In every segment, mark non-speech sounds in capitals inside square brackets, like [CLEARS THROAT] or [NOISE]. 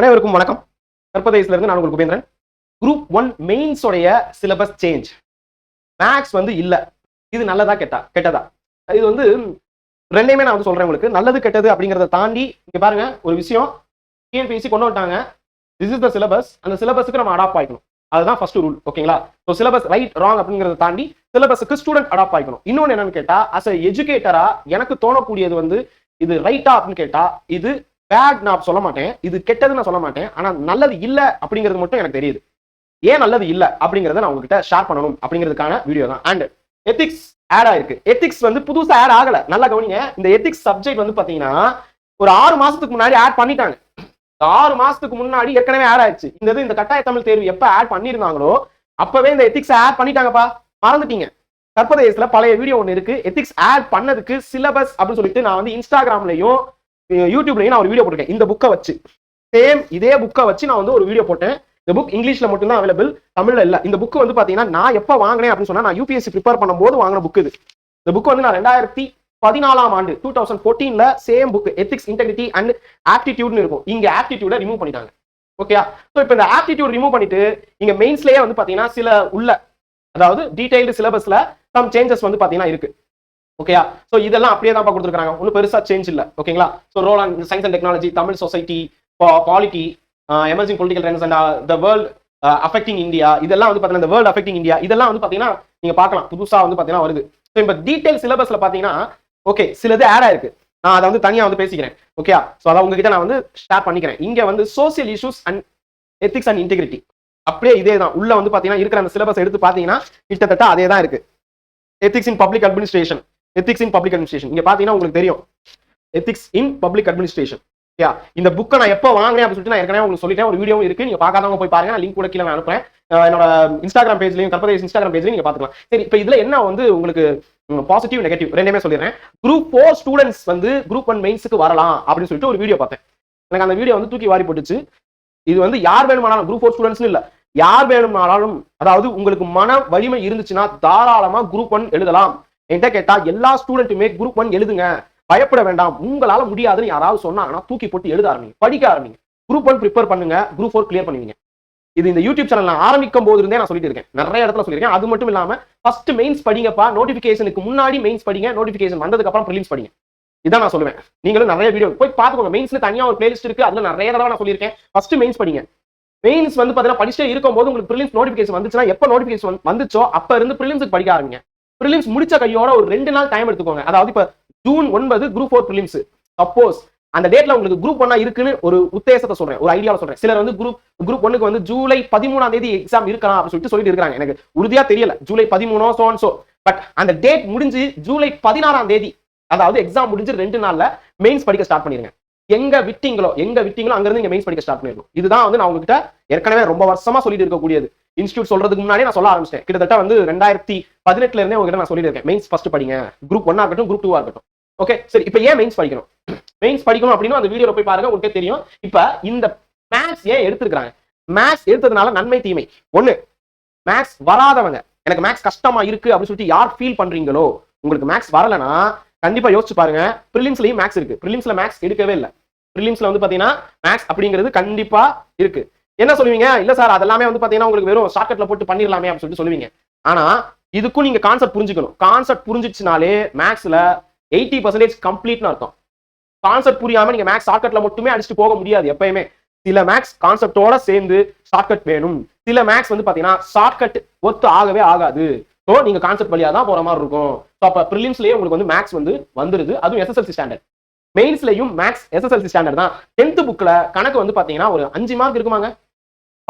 அனைவருக்கும் வணக்கம். கற்பதேசில இருந்து நான் உங்களுக்கு உபேந்திரன் குரூப் ஒன் மெயின்ஸோடைய சிலபஸ் சேஞ்ச் மேக்ஸ் வந்து இல்ல. இது நல்லதா கெட்டா கெட்டதா? இது வந்து ரெண்டையுமே நான் வந்து சொல்றேன் உங்களுக்கு. நல்லது கெட்டது அப்படிங்கறத தாண்டி இங்க பாருங்க ஒரு விஷயம். டிஎன்பிஎஸ்சி கொண்டு வந்துட்டாங்க. திஸ் இஸ் த சிலபஸ் அந்த சிலபஸுக்கு நம்ம அடாப்ட் ஆகிக்கணும் அதுதான் ஃபர்ஸ்ட் ரூல் ஓகேங்களா ஸோ சிலபஸ் ரைட் ராங் அப்படிங்கறத தாண்டி சிலபஸுக்கு ஸ்டூடெண்ட் அடாப்ட் ஆகிக்கணும் இன்னொன்னு என்னன்னு கேட்டா அஸ் அ எஜுகேட்டரா எனக்கு தோணக்கூடியது வந்து இது ரைட்டா அப்படின்னு கேட்டா இது பேட் நான் சொல்ல மாட்டேன். இது கெட்டது நான் சொல்ல மாட்டேன். ஆனா நல்லது இல்லை அப்படிங்கிறது மட்டும் எனக்கு தெரியுது. ஏன் நல்லது இல்லை அப்படிங்கறத நான் உங்ககிட்ட ஷேர் பண்ணணும் அப்படிங்கிறதுக்கான வீடியோ தான். அண்ட் எத்திக்ஸ் ஆட் ஆயிருக்கு. எத்திக்ஸ் வந்து புதுசா ஆட் ஆகல. நல்லா கவனிங்க. இந்த எத்திக்ஸ் சப்ஜெக்ட் வந்து பாத்தீங்கன்னா ஒரு ஆறு மாசத்துக்கு முன்னாடி ஆட் பண்ணிட்டாங்க. ஆறு மாசத்துக்கு முன்னாடி ஏற்கனவே ஆட் ஆயிடுச்சு. இந்த இது இந்த கட்டாய தமிழ் தேர்வு எப்ப ஆட் பண்ணிருந்தாங்களோ அப்பவே இந்த எத்திக்ஸ் ஆட் பண்ணிட்டாங்கப்பா. மறந்துட்டீங்க. கற்பதேசத்துல பழைய வீடியோ ஒன்று இருக்கு. எத்திக்ஸ் ஆட் பண்ணதுக்கு சிலபஸ் அப்படின்னு சொல்லிட்டு நான் வந்து இன்ஸ்டாகிராம்லயும் யூடியூப்லயும் நான் ஒரு வீடியோ போட்டிருக்கேன். இந்த புக்கை வச்சு. சேம் இதே புக்கை வச்சு நான் வந்து ஒரு வீடியோ போட்டேன். இந்த புக் இங்கிலீஷ்ல மட்டும்தான் அவைலபிள் தமிழ்ல இல்ல. இந்த புக் வந்து பாத்தீங்கன்னா நான் எப்ப வாங்கினேன் அப்படின்னு சொன்னா நான் யூபிஎஸ்சி ப்ரிப்பேர் பண்ணும்போது வாங்கின புக் இது. இந்த புக் வந்து நான் ரெண்டாயிரத்தி பதினாலாம் ஆண்டு two thousand ஃபோர்டீன்ல same book ethics integrity and ஆப்டிடியூட்னு இருக்கும். இங்க ஆப்டிடியூட ரிமூவ் பண்ணிட்டாங்க. ஓகேயா ஸோ இப்போ இந்த ஆப்டிடியூட் ரிமூவ் பண்ணிட்டு இங்க மெயின்ஸ்லயே வந்து பாத்தீங்கன்னா சில உள்ள அதாவது டீடைல்டு சிலபஸ்ல சம் சேஞ்சஸ் வந்து பாத்தீங்கன்னா இருக்கு. ஓகேயா ஸோ இதெல்லாம் அப்படியே தான் கொடுத்துருக்காங்க ஒன்றும் பெருசாக சேஞ்ச் இல்லை. ஓகேங்களா so role and science and technology Tamil society polity emerging political trends and the world affecting India இதெல்லாம் வந்து பார்த்தீங்கன்னா இந்த வேர்ல்ட் அஃபெக்டிங் இந்தியா இதெல்லாம் வந்து பார்த்தீங்கன்னா நீங்கள் பார்க்கலாம். புதுசாக வந்து பார்த்தீங்கன்னா வருது. ஸோ இப்போ டீட்டெயில் சிலபஸில் பார்த்தீங்கன்னா ஓகே சிலது ஆட் ஆயிருக்கு. நான் அதை வந்து தனியாக வந்து பேசிக்கிறேன். ஓகே ஸோ அதை உங்ககிட்ட நான் வந்து ஷேர் பண்ணிக்கிறேன். இங்கே வந்து social issues and ethics and integrity அப்படியே இதே தான். உள்ள வந்து பார்த்தீங்கன்னா இருக்கிற அந்த சிலபஸ் எடுத்து பார்த்தீங்கன்னா கிட்டத்தட்ட அதே தான் இருக்கு. Ethics in public administration ethics in public administration இங்க பாத்தீங்கன்னா உங்களுக்கு தெரியும். எத்திக்ஸ் இன் பப்ளிக் அட்மினிஸ்ட்ரேஷன் யா இந்த புக்கை நான் எப்போ வாங்கினேன் அப்படின்னு சொல்லிட்டு நான் ஏற்கனவே உங்களுக்கு சொல்லிட்டேன். ஒரு வீடியோ இருக்கு. நீங்க பார்க்காதவங்க போய் பாருங்க. நான் லிங்க் கூட கீழே நான் அனுப்புறேன். என்னோட இன்ஸ்டாகிராம் பேஜ்லயும் கற்பதேஷ் இன்ஸ்டாகிராம் பேஜ்லயும் நீங்க பாத்துக்கலாம். சரி இப்போ இதுல என்ன வந்து உங்களுக்கு பாசிட்டிவ் நெகட்டிவ் ரெண்டுமே சொல்லிடுறேன். குரூப் ஃபோர் ஸ்டூடெண்ட்ஸ் வந்து குரூப் ஒன் மெயின்ஸுக்கு வரலாம் அப்படின்னு சொல்லிட்டு ஒரு வீடியோ பார்த்தேன். எனக்கு அந்த வீடியோ வந்து தூக்கி வாரி போட்டுச்சு. இது வந்து யார் வேணுமானாலும் குரூப் ஃபோர் ஸ்டூடெண்ட்ஸ் இல்ல. யார் வேணுமானாலும் அதாவது உங்களுக்கு மன வலிமை இருந்துச்சுன்னா தாராளமா குரூப் ஒன் எழுதலாம். என்கிட்ட கேட்டா எல்லா ஸ்டூடெண்ட்டுமே குரூப் ஒன் எழுதுங்க. பயப்பட வேண்டாம். உங்களால முடியாதுன்னு யாராவது சொன்னாங்கன்னா தூக்கி போட்டு எழுத ஆரம்பிங்க. படிக்க ஆரம்பிங்க. குரூப் ஒன் ப்ரிப்பேர் பண்ணுங்க. குரூப் ஃபோர் கிளியர் பண்ணுவீங்க. இது இந்த யூடியூப் சேனல் நான் ஆரம்பிக்கும் போது இருந்தே நான் சொல்லிட்டு இருக்கேன். நிறைய இடத்துல சொல்லியிருக்கேன். அது மட்டும் இல்லாம ஃபர்ஸ்ட் மெயின்ஸ் படிங்கப்பா. நோட்டிபிகேஷனுக்கு முன்னாடி மெயின்ஸ் படிங்க. நோட்டிபிகேஷன் வந்ததுக்கு அப்புறம் ப்ரிலிம்ஸ் படிங்க. இதான் நான் சொல்லுவேன். நீங்களும் நிறைய வீடியோ போய் பார்த்துக்கோங்க. மெயின்ஸ்ல தனியா ஒரு பிளேலிஸ்ட் இருக்கு. அதுல நிறைய தடவை நான் சொல்லியிருக்கேன். ஃபர்ஸ்ட் மெயின்ஸ் படிங்க. மெயின்ஸ் வந்து பாத்தீங்கன்னா படிச்சுட்டே இருக்கும்போது உங்களுக்கு ப்ரிலிம்ஸ் நோட்டிபிகேஷன் வந்துச்சுன்னா எப்போ நோட்டிபிகேஷன் வந்துச்சோ அப்ப இருந்து ப்ரிலிம்ஸுக்கு படிக்க ஆரம்பிங்க. ப்ரிலிம்ஸ் முடிச்ச கையோட ஒரு ரெண்டு நாள் டைம் எடுத்துக்கோங்க. அதாவது இப்போ ஜூன் ஒன்பது குரூப் ஃபோர் ப்ரிலிம்ஸ் சப்போஸ் அந்த டேட்ல உங்களுக்கு குரூப் ஒன்னா இருக்குன்னு ஒரு உத்தேசத்தை சொல்றேன் ஒரு ஐடியாவில் சொல்றேன். சிலர் வந்து குரூப் குரூப் ஒன்னுக்கு வந்து ஜூலை பதிமூணாம் தேதி எக்ஸாம் இருக்கலாம் அப்படின்னு சொல்லிட்டு சொல்லிட்டு இருக்காங்க எனக்கு உறுதியா தெரியல. ஜூலை பதிமூணோ சோ சோ பட் அந்த டேட் முடிஞ்சு ஜூலை பதினாறாம் தேதி அதாவது எக்ஸாம் முடிஞ்சு ரெண்டு நாள்ல மெயின்ஸ் படிக்க ஸ்டார்ட் பண்ணிருங்க. எங்க விட்டீங்களோ எங்க விட்டீங்களோ அங்கிருந்து இங்க மெயின்ஸ் படிக்க ஸ்டார்ட் பண்ணிடணும். இதுதான் வந்து நான் உங்ககிட்ட ஏற்கனவே ரொம்ப வருஷமா சொல்லிட்டு இருக்கக்கூடியது. இன்ஸ்டியூட் சொல்றதுக்கு முன்னாடி நான் சொல்ல ஆரம்பிச்சிட்டேன். கிட்டத்தட்ட வந்து ரெண்டாயிரத்தி பதினெட்டுல இருந்தே உங்ககிட்ட நான் சொல்லியிருக்கேன். மெயின்ஸ் ஃபர்ஸ்ட் படிங்க. குரூப் ஒன்னா இருக்கட்டும் குரூப் டூவா இருக்கட்டும். ஓகே சரி இப்போ ஏன் மெயின்ஸ் படிக்கணும்? [CLEARS THROAT] மெயின்ஸ் படிக்கணும் அப்படின்னு அந்த வீடியோல போய் பாருங்க உங்களுக்கே தெரியும். இப்போ இந்த மேக்ஸ் ஏன் எடுத்துருக்காங்க மேக்ஸ் எடுத்ததுனால நன்மை தீமை. ஒண்ணு மேக்ஸ் வராதவங்க. எனக்கு மேக்ஸ் கஷ்டமா இருக்கு அப்படின்னு சொல்லிட்டு யார் ஃபீல் பண்றீங்களோ உங்களுக்கு மேக்ஸ் வரலனா கண்டிப்பா யோசிச்சு பாருங்க. ப்ரிலிம்ஸ்லயும் மேக்ஸ் இருக்கு. ப்ரிலிம்ஸ்ல மேக்ஸ் எடுக்கவே இல்லை. ப்ரிலிம்ஸ்ல வந்து பாத்தீங்கன்னா மேக்ஸ் அப்படிங்கிறது கண்டிப்பா இருக்கு. என்ன சொல்லுவீங்க? இல்ல சார் அதெல்லாமே வந்து பாத்தீங்கன்னா உங்களுக்கு வெறும் ஷார்ட்கட்ல போட்டு பண்ணிடலாமே அப்படின்னு சொல்லிட்டு சொல்லுவீங்க. ஆனா இதுக்கும் நீங்க கான்செப்ட் புரிஞ்சுக்கணும். கான்செப்ட் புரிஞ்சிச்சுனாலே மேக்ஸ்ல எயிட்டி பர்சன்டேஜ் கம்ப்ளீட்னு அர்த்தம். கான்செப்ட் புரியாம நீங்க மேக்ஸ் ஷார்ட்கட்ல மட்டுமே அடிச்சுட்டு போக முடியாது எப்பயுமே. சில மேக்ஸ் கான்செப்டோட சேர்ந்து ஷார்ட்கட் வேணும். சில மேக்ஸ் வந்து பாத்தீங்கன்னா ஷார்ட்கட் ஒத்து ஆகவே ஆகாது. ஸோ நீங்க கான்செப்ட் வழியா தான் போற மாதிரி இருக்கும். ஸோ அப்ப ப்ரிலிம்ஸ்லயே உங்களுக்கு வந்து மேக்ஸ் வந்து வந்துருது. அதுவும் எஸ்எஸ்எல்சி ஸ்டாண்டர்ட் மெயின்ஸ்லயும் மேக்ஸ் எஸ்எஸ்எல்சி ஸ்டாண்டர்ட் தான். டென்த் புக்ல கணக்கு வந்து பாத்தீங்கன்னா ஒரு அஞ்சு மார்க் இருக்குமாங்க?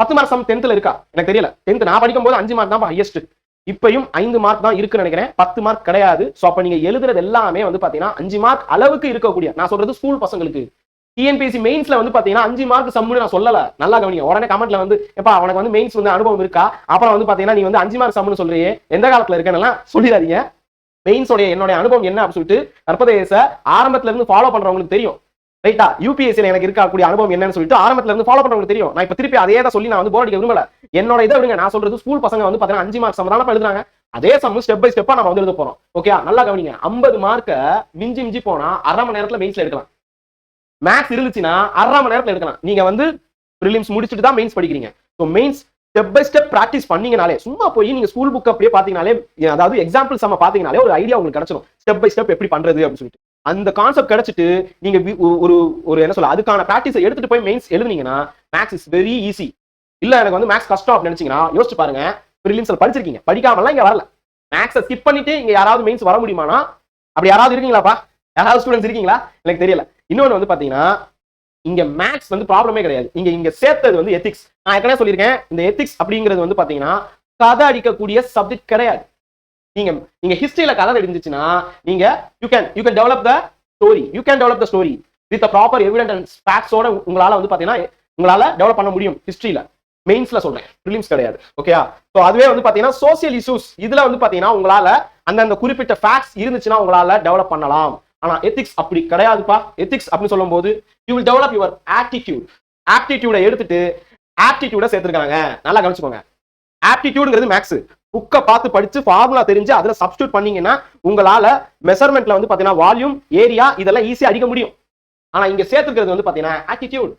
பத்து மார்க் சம் டென்த்ல இருக்கா? எனக்கு தெரியல. டென்த் நான் படிக்கும் போது அஞ்சு மார்க் தான் ஹையஸ்ட் இப்பயும் ஐந்து மார்க் தான் இருக்குன்னு நினைக்கிறேன். பத்து மார்க் கிடையாது. ஸோ அப்போ நீங்க எழுதுறது எல்லாமே வந்து பாத்தீங்கன்னா அஞ்சு மார்க் அளவுக்கு இருக்கக்கூடிய நான் சொல்றது ஸ்கூல் பசங்களுக்கு. டிஎன்பிஎஸ்சி மெயின்ஸ்ல வந்து பாத்தீங்கன்னா அஞ்சு மார்க் சம்முன்னு நான் சொல்லல. நல்லா கவனிங்க. உடனே கமெண்ட்ல வந்து எப்பா உனக்கு வந்து மெயின்ஸ் வந்து அனுபவம் இருக்கா? அப்புறம் வந்து பாத்தீங்கன்னா நீ வந்து அஞ்சு மார்க் சம்னு சொல்றியே. எந்த காலத்துல இருக்கேன்னு சொல்லிடாதீங்க. மெயின்ஸோடைய என்னுடைய அனுபவம் என்ன? அப்படின்னு சொல்லிட்டு கற்பதேச ஆரம்பத்துல இருந்து ஃபாலோ பண்றவங்களுக்கு தெரியும். ரைட்டா யூபிஎஸ்சியில் எனக்கு இருக்கக்கூடிய அனுபவம் என்னன்னு சொல்லிட்டு ஆரம்பத்துல இருந்து ஃபாலோ பண்றவங்களுக்கு தெரியும். நான் இப்ப திருப்பி அதே தான் சொல்லி நான் வந்து போர் அடிக்க விரும்பல. என்னோட இதை விடுங்க. நான் சொல்றது ஸ்கூல் பசங்க வந்து பாத்தீங்கன்னா அஞ்சு மார்க் சம் எழுதுறாங்க. அதே சம் ஸ்டெப் பை ஸ்டெப்பா நம்ம வந்து எழுத போறோம். ஓகே நல்லா கவனிங்க. ஐம்பது மார்க்க மிஞ்சி மிஞ்சி போனா அரை மணி நேரத்துல மெயின்ஸ்ல எடுக்கலாம். மேக்ஸ் இருந்துச்சுன்னா அரை மணி நேரத்துல எடுக்கலாம். நீங்க வந்து ப்ரிலிம்ஸ் முடிச்சுட்டு தான் மெயின்ஸ் படிக்கிறீங்க. So mains step by step practice பண்ணீங்கனாலே சும்மா போய் நீங்க ஸ்கூல் புக் அப்படியே பாத்தீங்கனாலே அதாவது எக்ஸாம்பிள் நம்ம பாத்தீங்கனாலே ஒரு ஐடியா உங்களுக்கு கிடைச்சிடும் ஸ்டெப் பை ஸ்டெப் எப்படி பண்றது அப்படின்னு சொல்லிட்டு. அந்த கான்செப்ட் கிடைச்சிட்டு நீங்க ஒரு ஒரு என்ன சொல்ல அதுக்கான ப்ராக்டிஸை எடுத்துட்டு போய் மெயின்ஸ் எழுதுனீங்கன்னா மேக்ஸ் இஸ் வெரி ஈஸி இல்ல எனக்கு வந்து மேக்ஸ் கஷ்டம் அப்படின்னு நினைச்சீங்கன்னா யோசிச்சு பாருங்க. ப்ரிலிம்ஸ்ல படிச்சிருக்கீங்க. படிக்காமலாம் இங்க வரல. மேக்ஸை ஸ்கிப் பண்ணிட்டு இங்க யாராவது மெயின்ஸ் வர முடியுமானா? அப்படி யாராவது இருக்கீங்களாப்பா? யாராவது ஸ்டூடெண்ட்ஸ் இருக்கீங்களா? எனக்கு தெரியல. இன்னொன்று வந்து பாத்தீங்கன்னா இங்க மேக்ஸ் வந்து ப்ராப்ளமே கிடையாது. இங்க இங்க சேர்த்தது வந்து எத்திக்ஸ் நான் ஏற்கனவே சொல்லியிருக்கேன். இந்த எத்திக்ஸ் அப்படிங்கிறது வந்து பாத்தீங்கன்னா கதை அடிக்கக்கூடிய சப்ஜெக்ட் கிடையாது. நீங்க நீங்க ஹிஸ்டரியில கதை அடிஞ்சிச்சுன்னா நீங்க you can you can develop the story you can develop the story with proper evident and ஃபேக்ட்ஸோட உங்களால வந்து பாத்தீங்கன்னா உங்களால டெவலப் பண்ண முடியும் ஹிஸ்டரியில மெயின்ஸ்ல சொல்றேன். ப்ரிலிம்ஸ் கிடையாது. ஓகேயா ஸோ அதுவே வந்து பாத்தீங்கன்னா சோசியல் இஷ்யூஸ் இதுல வந்து பாத்தீங்கன்னா உங்களால அந்தந்த குறிப்பிட்ட ஃபேக்ட்ஸ் இருந்துச்சுன்னா உங்களால டெவலப் பண்ணலாம். ஆனா எத்திக்ஸ் அப்படி கிடையாதுப்பா. எத்திக்ஸ் அப்படின்னு சொல்லும்போது you will develop your attitude ஆப்டிடியூட எடுத்துட்டு ஆப்டிடியூட சேர்த்துருக்காங்க. நல்லா கவனிச்சுக்கோங்க. ஆப்டிடியூடுங்கிறது மேக்ஸ் புக்கை பார்த்து படிச்சு ஃபார்முலா தெரிஞ்சு அதில் சப்ஸ்டியூட் பண்ணீங்கன்னா உங்களால் மெஷர்மெண்ட்ல வந்து பார்த்தீங்கன்னா வால்யூம் ஏரியா இதெல்லாம் ஈஸியாக அடிக்க முடியும். ஆனால் இங்கே சேர்த்துக்கிறது வந்து பார்த்தீங்கன்னா ஆட்டிடியூட்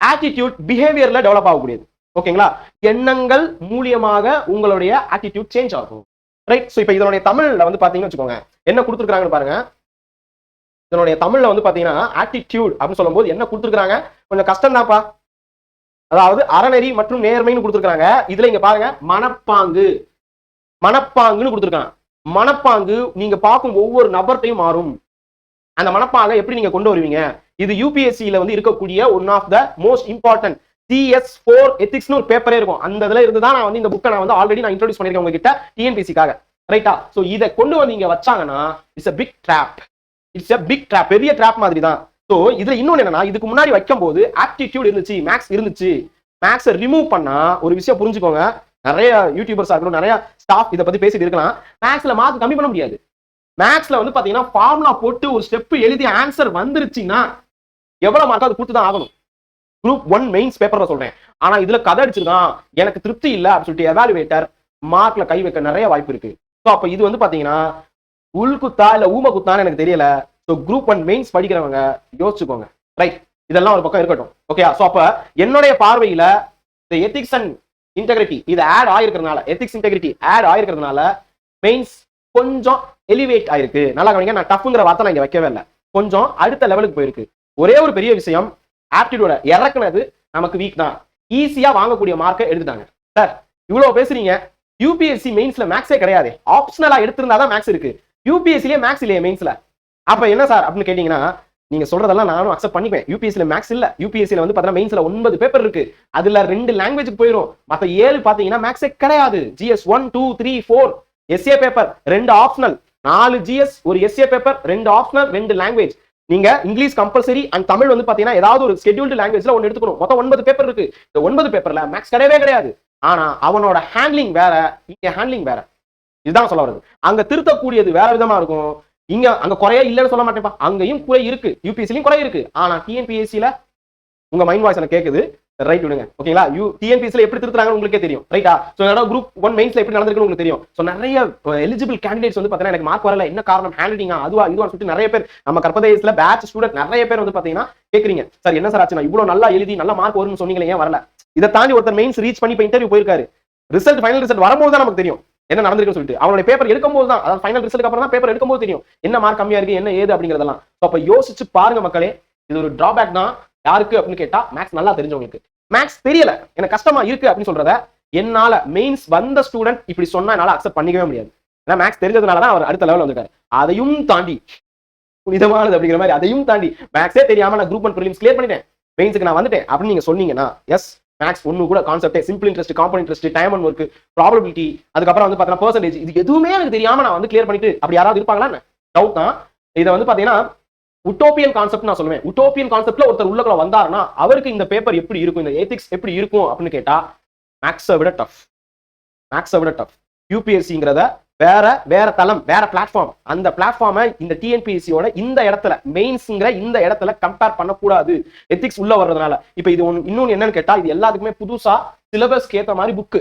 ஆட்டிடியூட் பிஹேவியர்ல டெவலப் ஆகக்கூடியது. ஓகேங்களா? எண்ணங்கள் மூலியமாக உங்களுடைய ஆட்டிடியூட் சேஞ்ச் ஆகும். ரைட் ஸோ இப்போ இதனுடைய தமிழில் வந்து பார்த்தீங்கன்னு வச்சுக்கோங்க. என்ன கொடுத்துருக்காங்கன்னு பாருங்க. இதனுடைய தமிழ்ல வந்து பாத்தீங்கன்னா ஆட்டிடியூட் அப்படின்னு சொல்லும்போது என்ன கொடுத்துருக்காங்க கொஞ்சம் கஷ்டம் தான்ப்பா அதாவது அறநெறி மற்றும் நேர்மைன்னு கொடுத்துருக்காங்க இதுல இங்க பாருங்க மனப்பாங்கு. மனப்பாங்குன்னு கொடுத்துருக்காங்க. மனப்பாங்கு நீங்க பார்க்கும் ஒவ்வொரு நபர்ட்டையும் மாறும். அந்த மனப்பாங்கை எப்படி நீங்க கொண்டு வருவீங்க? இது யூபிஎஸ்சியில வந்து இருக்கக்கூடிய one of the most important CS four எத்திக்ஸ்னு ஒரு பேப்பரே இருக்கும். அந்த இதுல இருந்து தான் நான் வந்து இந்த புக்கை நான் வந்து ஆல்ரெடி நான் இன்ட்ரோடியூஸ் பண்ணிருக்கேன் உங்ககிட்ட டிஎன்பிசிக்காக ரைட்டா ஸோ இதை கொண்டு வந்து இங்க வச்சாங்கன்னா it's a big drop it's a big drop பெரிய ட்ராப் மாதிரி தான். ஸோ இதுல இன்னொன்று என்னன்னா இதுக்கு முன்னாடி வைக்கும் போது ஆப்டிடியூட் இருந்துச்சு மேக்ஸ் இருந்துச்சு. மேக்ஸை ரிமூவ் பண்ணா ஒரு விஷயம் புரிஞ்சுக்கோங்க. நிறைய யூடியூபர்ஸ் இருக்கணும் நிறைய ஸ்டாஃப் இதை பத்தி பேசிட்டு இருக்கலாம். மேக்ஸ்ல மார்க் கம்மி பண்ண முடியாது. மேக்ஸ்ல வந்து பாத்தீங்கன்னா ஃபார்முலா போட்டு ஒரு ஸ்டெப் எழுதி ஆன்சர் வந்துருச்சுன்னா எவ்வளவு மார்க் அது கொடுத்து தான் ஆகணும் குரூப் ஒன் மெயின்ஸ் பேப்பர்ல சொல்றேன். ஆனா இதுல கதை அடிச்சிருக்கான். எனக்கு திருப்தி இல்ல அப்படின்னு சொல்லிட்டு எவாலுவேட்டர் மார்க்ல கை வைக்க நிறைய வாய்ப்பு இருக்கு. ஸோ அப்ப இது வந்து பாத்தீங்கன்னா உள்குத்தா இல்ல ஊம குத்தான்னு எனக்கு தெரியல. ஸோ குரூப் ஒன் மெயின்ஸ் படிக்கிறவங்க யோசிச்சுக்கோங்க. ரைட் இதெல்லாம் ஒரு பக்கம் இருக்கட்டும். ஓகே ஸோ அப்போ என்னுடைய பார்வையில இந்த எத்திக்ஸ் அண்ட் இன்டெகிரிட்டி இது ஆட் ஆயிருக்கிறதுனால எத்திக்ஸ் இன்டெகிரிட்டி ஆட் ஆயிருக்கிறதுனால மெயின்ஸ் கொஞ்சம் எலிவேட் ஆயிருக்கு. நல்லா கவனிங்க நான் டஃப்ங்கிற வார்த்தை நான் இங்கே வைக்கவே இல்லை. கொஞ்சம் அடுத்த லெவலுக்கு போயிருக்கு. ஒரே ஒரு பெரிய விஷயம் ஆப்டிடியூட இறக்குனது நமக்கு வீக் தான். ஈஸியாக வாங்கக்கூடிய மார்க்கை எடுத்துட்டாங்க. சார் இவ்வளோ பேசுறீங்க. யூபிஎஸ்சி மெயின்ஸ்ல மேக்ஸே கிடையாது. ஆப்ஷனலா எடுத்திருந்தா தான் மேக்ஸ் இருக்கு. யூபிஎஸ்சிலே மேக்ஸ் இல்லையே மெயின்ஸ்ல அப்ப என்ன சார் அப்படின்னு கேட்டீங்கன்னா நீங்க சொல்றதெல்லாம் நானும் அக்செப்ட் பண்ணிப்பேன் யூபிஎஸ்சில மேக்ஸ் இல்ல. யூபிஎஸ்சில வந்து பாத்தீங்கன்னா மெயின்ஸ்ல ஒன்பது பேப்பர் இருக்கு. அதுல ரெண்டு லாங்குவேஜ் போயிடும் மத்த ஏழு பாத்தீங்கன்னா மேக்ஸே கிடையாது. GS one two three four SA paper ரெண்டு ஆப்ஷனல் நாலு ஜிஎஸ் ஒரு எஸ்ஏ பேப்பர் ரெண்டு ஆப்ஷனல் ரெண்டு லாங்குவேஜ் நீங்க இங்கிலீஷ் கம்பல்சரி அண்ட் தமிழ் வந்து பாத்தீங்கன்னா ஏதாவது ஒரு ஸ்கெடியூல்டு லாங்குவேஜ்ல ஒன்று எடுத்துக்கணும். மொத்தம் ஒன்பது பேப்பர் இருக்கு. இந்த ஒன்பது பேப்பர்ல மேக்ஸ் கிடையவே கிடையாது. ஆனா அவனோட ஹேண்ட்லிங் வேற இங்க ஹேண்ட்லிங் வேற. இதுதான் சொல்ல வருது அங்க திருத்தக்கூடியது வேற விதமா இருக்கும். இங்க அங்க குறைய இல்லைன்னு சொல்ல மாட்டேன்ப்பா. அங்கேயும் குறை இருக்கு. யூபிஎஸ்சிலையும் குறை இருக்கு. ஆனா டிஎன்பிஎஸ்சில உங்க மைண்ட் வாய்ஸ் எனக்கு கேக்குது? ரைட் விடுங்க. ஓகேங்களா யூ டிஎன்பிஎஸ்சில எப்படி திருத்துறாங்கன்னு உங்களுக்கே தெரியும். ரைட்டா ஸோ என்னோட குரூப் ஒன் மெயின்ஸ்ல எப்படி நடந்திருக்குன்னு உங்களுக்கு தெரியும். ஸோ நிறைய uh, எலிஜிபிள் கேண்டிடேட்ஸ் வந்து பாத்தீங்கன்னா எனக்கு மார்க் வரல. என்ன காரணம்? ஹேண்ட்லிங்கா அதுவா? இதுவா சொல்லிட்டு நிறைய பேர் நம்ம கற்பதேசத்துல பேட்ச் ஸ்டூடெண்ட் நிறைய பேர் வந்து பாத்தீங்கன்னா கேக்குறீங்க. சார் என்ன சார் ஆச்சு நான் இவ்வளவு நல்லா எழுதி நல்ல மார்க் வரும்னு சொன்னீங்களே ஏன் வரல? இதை தாண்டி ஒருத்தர் மெயின்ஸ் ரீச் பண்ணி இப்போ இன்டர்வியூ போயிருக்காரு. ரிசல்ட் ஃபைனல் ரிசல்ட் வரும்போது தான் நமக்கு தெரியும். என்ன நடந்திருக்குன்னு சொல்லிட்டு. அவனுடைய பேப்பர் எடுக்கும்போது தான் அதாவது ஃபைனல் ரிசல்ட் அப்புறம் தான் பேப்பர் எடுக்கும்போது தெரியும். என்ன மார்க் கம்மியா இருக்கு என்ன ஏது அப்படிங்கிறதெல்லாம். அப்ப அப்போ யோசிச்சு பாருங்க மக்களே இது ஒரு டிராபேக் தான். யாருக்கு அப்படின்னு கேட்டா மேக்ஸ் நல்லா தெரிஞ்சவங்களுக்கு. மேக்ஸ் தெரியல. எனக்கு கஷ்டமா இருக்கு அப்படின்னு சொல்றத என்னால மெயின்ஸ் வந்த ஸ்டூடெண்ட் இப்படி சொன்னா என்னால அக்செப்ட் பண்ணிக்கவே முடியாது. ஏன்னா மேக்ஸ் தெரிஞ்சதுனால தான் அவர் அடுத்த லெவல் வந்திருக்காரு. அதையும் தாண்டி புனிதமானது அப்படிங்கிற மாதிரி அதையும் தாண்டி மேக்ஸே தெரியாம நான் குரூப் ஒன் ப்ரிலிம்ஸ் கிளியர் பண்ணிட்டேன். மெயின்ஸுக்கு நான் வந்துட்டேன் அப்படின்னு நீங்க சொன்னீங்கன்னா எஸ் மேக்ஸ் ஒன்று கூட கான்செப்டே simple interest compound interest time and work probability அதுக்கப்புறம் வந்து பார்த்தீங்கன்னா பர்சன்டேஜ் இது எதுவுமே எனக்கு தெரியாம நான் வந்து கிளியர் பண்ணிட்டு அப்படி யாராவது இருப்பாங்களா டவுட் தான். இதை வந்து பார்த்தீங்கன்னா உட்டோப்பியன் கான்செப்ட் நான் சொல்லுவேன். உட்டோப்பியன் கான்செப்ட்ல ஒருத்தர் உள்ளக்குள்ள வந்தாருன்னா அவருக்கு இந்த பேப்பர் எப்படி இருக்கும் இந்த எத்திக்ஸ் எப்படி இருக்கும் அப்படின்னு கேட்டா மேக்ஸை விட டஃப் மேக்ஸை விட டஃப் யூபிஎஸ்சிங்கிறத வேற வேற தளம் வேற பிளாட்ஃபார்ம் அந்த பிளாட்ஃபார்மை இந்த டிஎன்பிஎஸ்சியோட இந்த இடத்துல மெயின்ஸ்ங்கிற இந்த இடத்துல கம்பேர் பண்ணக்கூடாது. எத்திக்ஸ் உள்ள வர்றதுனால. இப்போ இது ஒன்று இன்னொன்று என்னன்னு கேட்டா இது எல்லாத்துக்குமே புதுசா சிலபஸ்க்கு ஏற்ற மாதிரி புக்கு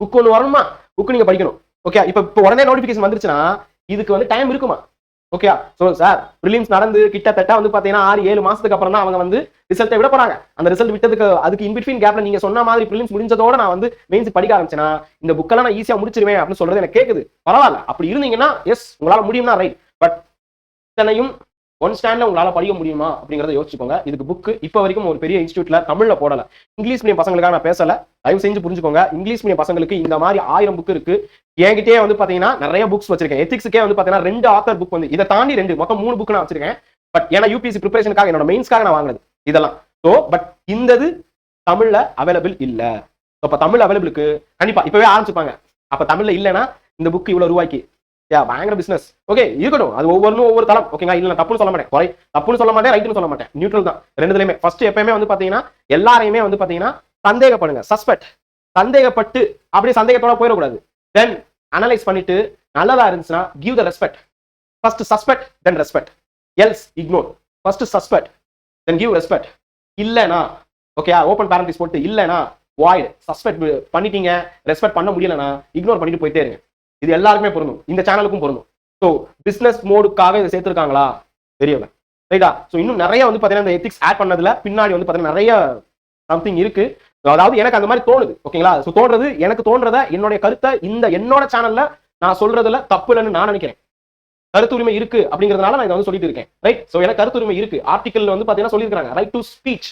புக் ஒன்று வரணுமா? புக் நீங்க படிக்கணும். ஓகே இப்போ இப்போ உடனே நோட்டிஃபிகேஷன் வந்துருச்சுன்னா இதுக்கு வந்து டைம் இருக்குமா? ஓகே ஸோ சார் ப்ரிலிம்ஸ் நடந்து கிட்டத்தட்ட வந்து பார்த்தீங்கன்னா ஆறு ஏழு மாசத்துக்கு அப்புறம் தான் அவங்க வந்து ரிசல்ட்டை விட போறாங்க. அந்த ரிசல்ட் விட்டதுக்கு அதுக்கு இன்பிட்வீன் கேப்ல நீங்க சொன்ன மாதிரி ப்ரிலிம்ஸ் முடிஞ்சதோட நான் வந்து மெயின்ஸ் படிக்க ஆரம்பிச்சேன்னா இந்த புக்கெல்லாம் நான் ஈஸியா முடிச்சிருவேன் அப்படின்னு சொல்றது எனக்கு கேட்குது பரவாயில்ல. அப்படி இருந்தீங்கன்னா எஸ் உங்களால முடியும்னா ரைட் பட் இத்தனையும் ஒன் ஸ்டாண்ட்ல உங்களால படிக்க முடியுமா அப்படிங்கறத யோசிச்சுக்கோங்க. இதுக்கு புக் இப்போ வரைக்கும் ஒரு பெரிய இன்ஸ்டியூட்ல தமிழ்ல போடல. இங்கிலீஷ் மீடியம் பசங்களுக்காக நான் பேசல. தயவு செஞ்சு புரிஞ்சுக்கோங்க. இங்கிலீஷ் மீடியம் பசங்களுக்கு இந்த மாதிரி ஆயிரம் புக் இருக்கு. என்கிட்டயே வந்து பாத்தீங்கன்னா நிறைய புக்ஸ் வச்சிருக்கேன். எத்திக்ஸுக்கே வந்து பாத்தீங்கன்னா ரெண்டு ஆத்தர் புக் வந்து இதை தாண்டி ரெண்டு மொத்தம் மூணு புக் நான் வச்சிருக்கேன். பட் ஏன்னா யூபிஎஸ்சி ப்ரிப்பரேஷனுக்காக என்னோட மெயின்ஸ்க்காக நான் வாங்கினது. இதெல்லாம். ஸோ பட் இந்தது தமிழ்ல அவைலபிள் இல்ல. இப்போ தமிழ் அவைலபிளுக்கு கண்டிப்பா இப்பவே ஆரம்பிச்சுப்பாங்க. அப்ப தமிழ்ல இல்லைன்னா இந்த புக் இவ்வளவு ரூபாய்க்கு. யா பயங்கர பிசினஸ் ஓகே இருக்கட்டும். அது ஒவ்வொன்றும் ஒவ்வொரு தளம். ஓகேங்களா இல்ல நான் தப்புன்னு சொல்ல மாட்டேன். குறை தப்புன்னு சொல்ல மாட்டேன் ரைட்டுன்னு சொல்ல மாட்டேன். நியூட்ரல் தான். ரெண்டுலயுமே ஃபர்ஸ்ட் எப்பயுமே வந்து பாத்தீங்கன்னா எல்லாரையுமே வந்து பாத்தீங்கன்னா சந்தேகப்படுங்க. சஸ்பெக்ட் சந்தேகப்பட்டு அப்படியே சந்தேகத்தோட போயிடக்கூடாது. தென் அனலைஸ் பண்ணிட்டு நல்லதா இருந்துச்சுன்னா give the respect first suspect then respect else ignore first suspect then give respect இல்லைனா ஓகே ஓப்பன் பேரண்டிஸ் போட்டு இல்லைனா வாய்டு சஸ்பெக்ட் பண்ணிட்டீங்க. ரெஸ்பெக்ட் பண்ண முடியலனா இக்னோர் பண்ணிட்டு போயிட்டே இருங்க. இது எல்லாருக்குமே பொருந்தும். இந்த சேனலுக்கும் பொருந்தும். ஸோ பிஸ்னஸ் மோடுக்காக இதை சேர்த்துருக்காங்களா? தெரியல. ரைட்டா? ஸோ இன்னும் நிறைய வந்து பார்த்தீங்கன்னா இந்த எத்திக்ஸ் ஆட் பண்ணதுல பின்னாடி வந்து பார்த்தீங்கன்னா நிறைய சம்திங் இருக்கு. அதாவது எனக்கு அந்த மாதிரி தோணுது. ஓகேங்களா? ஸோ தோன்றது எனக்கு தோன்றத என்னுடைய கருத்தை இந்த என்னோட சேனல்ல நான் சொல்றதுல தப்பு இல்லைன்னு நான் நினைக்கிறேன். கருத்து உரிமை இருக்கு அப்படிங்கிறதுனால நான் இதை வந்து சொல்லிட்டு இருக்கேன். ரைட் ஸோ எனக்கு கருத்து உரிமை இருக்கு. ஆர்டிக்கல் வந்து பார்த்தீங்கன்னா சொல்லியிருக்காங்க ரைட் டு ஸ்பீச்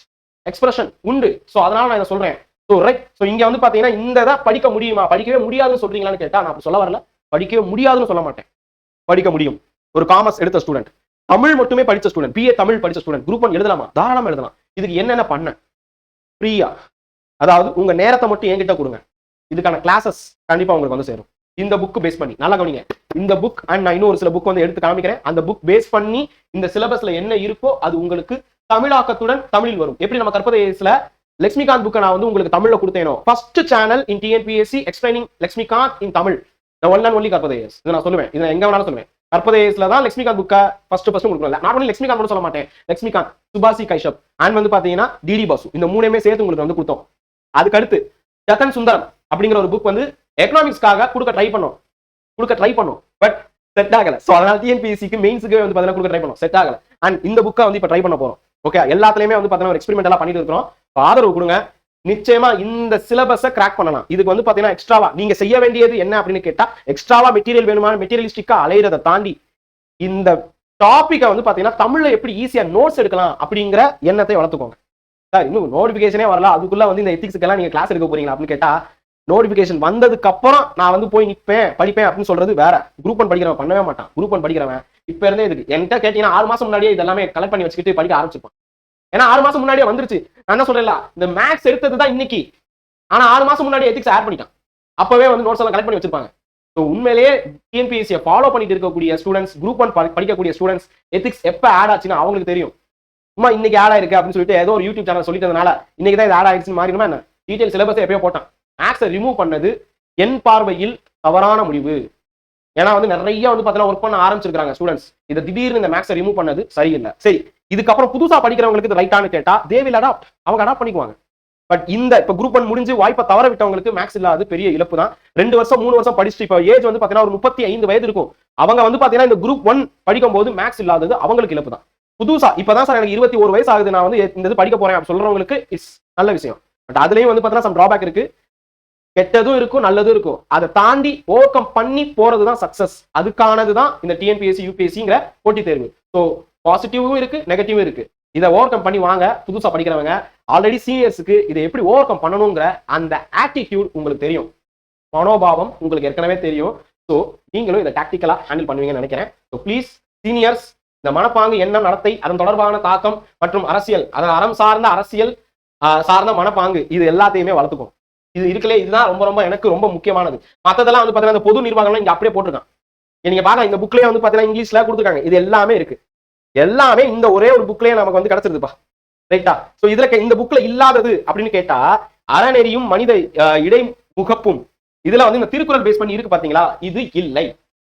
எக்ஸ்பிரஷன் உண்டு. ஸோ அதனால நான் இதை சொல்றேன். ஸோ ரைட் ஸோ இங்க வந்து பாத்தீங்கன்னா இந்த தான் படிக்க முடியுமா? படிக்கவே முடியாதுன்னு சொல்றீங்களான்னு கேட்டா நான் அப்படி சொல்ல வரல. படிக்கவே முடியாதுன்னு சொல்ல மாட்டேன். படிக்க முடியும். ஒரு காமர்ஸ் எடுத்த ஸ்டூடெண்ட் தமிழ் மட்டுமே படித்த ஸ்டூடெண்ட் பிஏ தமிழ் படித்த ஸ்டூடெண்ட் குரூப் ஒன் எழுதலாமா? தாராளமாக எழுதலாம். இதுக்கு என்னென்ன பண்ண? ஃப்ரீயா. அதாவது உங்க நேரத்தை மட்டும் என்கிட்ட கொடுங்க. இதுக்கான கிளாஸஸ் கண்டிப்பா உங்களுக்கு வந்து சேரும். இந்த புக் பேஸ் பண்ணி. நல்லா கவனிங்க. இந்த புக் அண்ட் நான் இன்னும் ஒரு சில புக் வந்து எடுத்து காமிக்கிறேன். அந்த புக் பேஸ் பண்ணி இந்த சிலபஸ்ல என்ன இருக்கோ அது உங்களுக்கு தமிழாக்கத்துடன் தமிழில் வரும். எப்படி நம்ம கற்பதை லக்ஷ்மிகாந்த் புக்கை நான் வந்து உங்களுக்கு தமிழ்ல கொடுத்தேனோ? First channel in TNPSC explaining Laxmikanth in Tamil one and only கற்பதேஸ் இதை நான் சொல்லுவேன். இதை எங்க வேணாலும் சொல்லுவேன். கற்பதேஸ்ல தான் லக்ஷ்மிகாந்த் புக்கை ஃபர்ஸ்ட் ஃபர்ஸ்ட் கொடுக்கல நான் ஒன்லி லக்ஷ்மிகாந்த் மட்டும் சொல்ல மாட்டேன். லக்ஷ்மிகாந்த் சுபாசி கைஷப் அண்ட் வந்து பாத்தீங்கன்னா டிடி பாசு. இந்த மூணுமே சேர்த்து உங்களுக்கு வந்து கொடுத்தோம். அதுக்கு அடுத்து ஜத்தன் சுந்தரம் அப்படிங்கிற ஒரு புக் வந்து எக்கனாமிக்ஸ்க்காக கொடுக்க ட்ரை பண்ணோம். கொடுக்க ட்ரை பண்ணோம். பட் செட் ஆகல. ஸோ அதனால டிஎன்பிஎஸ்சிக்கு மெயின்ஸுக்கு வந்து பார்த்தீங்கன்னா கொடுக்க ட்ரை பண்ணோம். செட் ஆகல. அண்ட் இந்த புக்கை வந்து இப்போ ட்ரை பண்ண போறோம். ஓகே எல்லாத்துலயுமே வந்து பார்த்தீங்கன்னா ஒரு எக்ஸ்பெரிமெண்டெல்லாம் பண்ணிட்டு இருக்கிறோம். ஆதரவு கொடுங்க. நிச்சயமா இந்த சிலபஸை கிராக் பண்ணலாம். இதுக்கு வந்து பாத்தீங்கன்னா எக்ஸ்ட்ராவா நீங்க செய்ய வேண்டியது என்ன அப்படின்னு கேட்டா எக்ஸ்ட்ராவா மெட்டீரியல் வேணுமா? மெட்டீரியலிஸ்டிக்கா அலையிறதை தாண்டி இந்த டாப்பிக்கை வந்து பாத்தீங்கன்னா தமிழ்ல எப்படி ஈஸியா நோட்ஸ் எடுக்கலாம் அப்படிங்கிற எண்ணத்தை வளர்த்துக்கோங்க. சார் இன்னும் நோட்டிபிகேஷனே வரல. அதுக்குள்ள வந்து இந்த எத்திக்ஸ்க்கு எல்லாம் நீங்க கிளாஸ் எடுக்க போறீங்களா அப்படின்னு கேட்டா நோட்டிபிகேஷன் வந்ததுக்கு அப்புறம் நான் வந்து போய் நிற்பேன் படிப்பேன் அப்படின்னு சொல்றது வேற. குரூப் ஒன் படிக்கிறவன் பண்ணவே மாட்டான். குரூப் ஒன் படிக்கிறவன். இப்ப இருந்தே இதுக்கு. என்கிட்ட கேட்டீங்கன்னா ஆறு மாசம் முன்னாடியே இதெல்லாமே கலெக்ட் பண்ணி வச்சுக்கிட்டு படிக்க ஆரம்பிச்சிருப்பான். ஏன்னா ஆறு மாசம் முன்னாடியே வந்துருச்சு. நான் என்ன சொல்றேன் இந்த மேக்ஸ் எடுத்தது தான் இன்னைக்கு. ஆனா ஆறு மாசம் முன்னாடி எத்திக்ஸ் ஆட் பண்ணிட்டான். அப்பவே வந்து நோட்ஸ் எல்லாம் கலெக்ட் பண்ணி வச்சிருப்பாங்க. ஸோ உண்மையிலேயே டிஎன்பிஎஸ்சியை ஃபாலோ பண்ணிட்டு இருக்கக்கூடிய ஸ்டூடெண்ட்ஸ் குரூப் ஒன் படிக்கக்கூடிய ஸ்டூடெண்ட்ஸ் எத்திக்ஸ் எப்போ ஆட் ஆச்சுன்னா அவங்களுக்கு தெரியும். சும்மா இன்னைக்கு ஆட் ஆயிருக்கு அப்படின்னு சொல்லிட்டு ஏதோ ஒரு யூடியூப் சேனல் சொல்லிட்டதுனால இன்னைக்கு தான் இது ஆட் ஆயிடுச்சுன்னு மாறிடுமா என்ன? டீட்டெயில் சிலபஸ் எப்பயோ போட்டான். மேக்ஸை ரிமூவ் பண்ணது என் பார்வையில் தவறான முடிவு. ஏன்னா வந்து நிறைய வந்து பார்த்தீங்கன்னா ஒர்க் பண்ண ஆரம்பிச்சிருக்காங்க ஸ்டூடெண்ட்ஸ் இதை திடீர்னு இந்த மேக்ஸை ரிமூவ் பண்ணது சரியில்லை. சரி இதுக்கப்புறம் புதுசா படிக்கிறவங்களுக்கு இது ரைட்டானு கேட்டா தேவையில் அடாப்ட் அவங்க அடாப்ட் பண்ணிக்குவாங்க. பட் இந்த இப்ப குரூப் ஒன் முடிஞ்சு வாய்ப்பை தவற விட்டவங்களுக்கு மேக்ஸ் இல்லாத பெரிய இழப்பு தான். ரெண்டு வருஷம் மூணு வருஷம் படிச்சுட்டு இப்போ ஏஜ் வந்து பாத்தீங்கன்னா ஒரு முப்பத்தி ஐந்து வயது இருக்கும். அவங்க வந்து பாத்தீங்கன்னா இந்த குரூப் ஒன் படிக்கும் போது மேக்ஸ் இல்லாதது அவங்களுக்கு இழப்பு தான். புதுசா இப்பதான் சார் எனக்கு இருபத்தி ஒரு வயசு ஆகுது நான் வந்து இந்த இது படிக்க போறேன் அப்படின்னு சொல்றவங்களுக்கு இட்ஸ் நல்ல விஷயம். பட் அதுலயும் வந்து பாத்தீங்கன்னா சம் டிராபேக் இருக்கு. கெட்டதும் இருக்கும் நல்லதும் இருக்கும். அதை தாண்டி ஓவர்கம் பண்ணி போறது தான் சக்சஸ் அதுக்கானது தான் இந்த டிஎன்பிஎஸ்சி யூபிஎஸ்சிங்கிற போட்டித் தேர்வு. ஸோ பாசிட்டிவும் இருக்கு நெகட்டிவும் இருக்கு. இதை ஓவர் கம் பண்ணி வாங்க புதுசாக படிக்கிறவங்க ஆல்ரெடி சீனியர்ஸுக்கு இதை எப்படி ஓவர் கம் பண்ணணுங்கிற அந்த ஆட்டிடியூட் உங்களுக்கு தெரியும். மனோபாவம் உங்களுக்கு ஏற்கனவே தெரியும். ஸோ நீங்களும் இதை டாக்டிக்கலாக ஹேண்டில் பண்ணுவீங்கன்னு நினைக்கிறேன். ஸோ ப்ளீஸ் சீனியர்ஸ் இந்த மனப்பாங்கு என்ன நடத்தை அதன் தொடர்பான தாக்கம் மற்றும் அரசியல் அதன் அறம் சார்ந்த அரசியல் சார்ந்த மனப்பாங்கு இது எல்லாத்தையுமே வளர்த்துக்கும் இது இருக்கலே இதுதான் ரொம்ப ரொம்ப எனக்கு ரொம்ப முக்கியமானது. மத்ததெல்லாம் வந்து பார்த்தீங்கன்னா இந்த பொது நிர்வாகம்லாம் இங்க அப்படியே போட்டிருக்கான் நீங்க பாருங்க இந்த புக்லயே வந்து பாத்தீங்கன்னா இங்கிலீஷ்ல கொடுத்துருக்காங்க. இது எல்லாமே இருக்கு. எல்லாமே இந்த ஒரே ஒரு புக்லயே நமக்கு வந்து கிடைச்சிருதுப்பா. ரைட்டா சோ இதுல இந்த புக்ல இல்லாதது அப்படின்னு கேட்டா அறநெறியும் மனித இடைமுகப்பும். இதுல வந்து இந்த திருக்குறள் பேஸ் பண்ணி இருக்கு பாத்தீங்களா? இது இல்லை.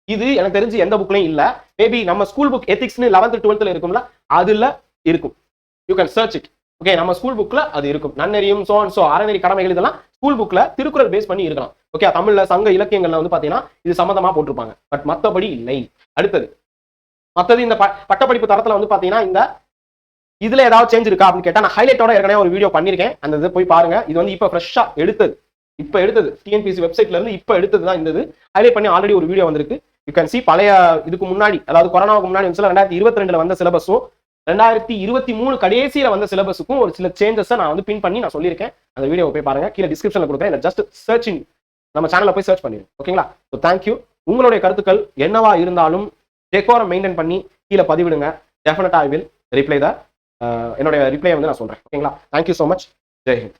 இது எனக்கு தெரிஞ்சு எந்த புக்லயும் இல்ல. மேபி நம்ம ஸ்கூல் புக் எத்திக்ஸ்னு லெவன்த் டுவெல்த்ல இருக்கும்ல அதுல இருக்கும். You can search it okay நம்ம ஸ்கூல் புக்ல அது இருக்கும். நன்னெறியும் சோ சோ அறநெறி கடமைகள் இதெல்லாம் ஸ்கூல் புக்ல திருக்குறள் பேஸ் பண்ணி இருக்கலாம். ஓகே தமிழ்ல சங்க இலக்கியங்கள்ல வந்து பாத்தீங்கன்னா இது சம்மந்தமா போட்டிருப்பாங்க. பட் மத்தபடி இல்லை. அடுத்தது மத்தது இந்த ப- பட்டப்படிப்பு தரத்துல வந்து பாத்தீங்கன்னா இந்த இதுல ஏதாவது சேஞ்ச் இருக்கா அப்படின்னு கேட்டா நான் ஹைலைட்டோட ஏற்கனவே ஒரு வீடியோ பண்ணிருக்கேன். அந்த இதை போய் பாருங்க. இது வந்து இப்ப ஃப்ரெஷ்ஷா எடுத்தது. இப்ப எடுத்தது. டிஎன்பிசி வெப்சைட்ல இருந்து இப்ப எடுத்தது தான் இந்த ஹைலைட் பண்ணி ஆல்ரெடி ஒரு வீடியோ வந்திருக்கு. யூ கேன் சி பழைய இதுக்கு முன்னாடி அதாவது கொரோனாவுக்கு முன்னாடி வந்து ரெண்டாயிரத்தி இருபத்தி ரெண்டுல வந்த சிலபஸும் ரெண்டாயிரத்தி இருபத்தி மூணு கடைசியில வந்த சிலபஸுக்கும் ஒரு சில சேஞ்சஸை நான் வந்து பின் பண்ணி நான் சொல்லியிருக்கேன். அந்த வீடியோ போய் பாருங்க. கீழே டிஸ்கிரிப்ஷன்ல கொடுக்குறேன். இல்லை ஜஸ்ட் சர்ச்சிங் நம்ம சேனலில் போய் சர்ச் பண்ணிடுங்க ஓகேங்களா ஸோ தேங்க்யூ உங்களுடைய கருத்துக்கள் என்னவா இருந்தாலும் டெக்கோரம் மெயின்டைன் பண்ணி கீழே பதிவிடுங்க. டெஃபினட்டா ஐ வில் ரிப்ளை த என்னுடைய ரிப்ளையை வந்து நான் சொல்கிறேன் ஓகேங்களா thank you so much Jai Hind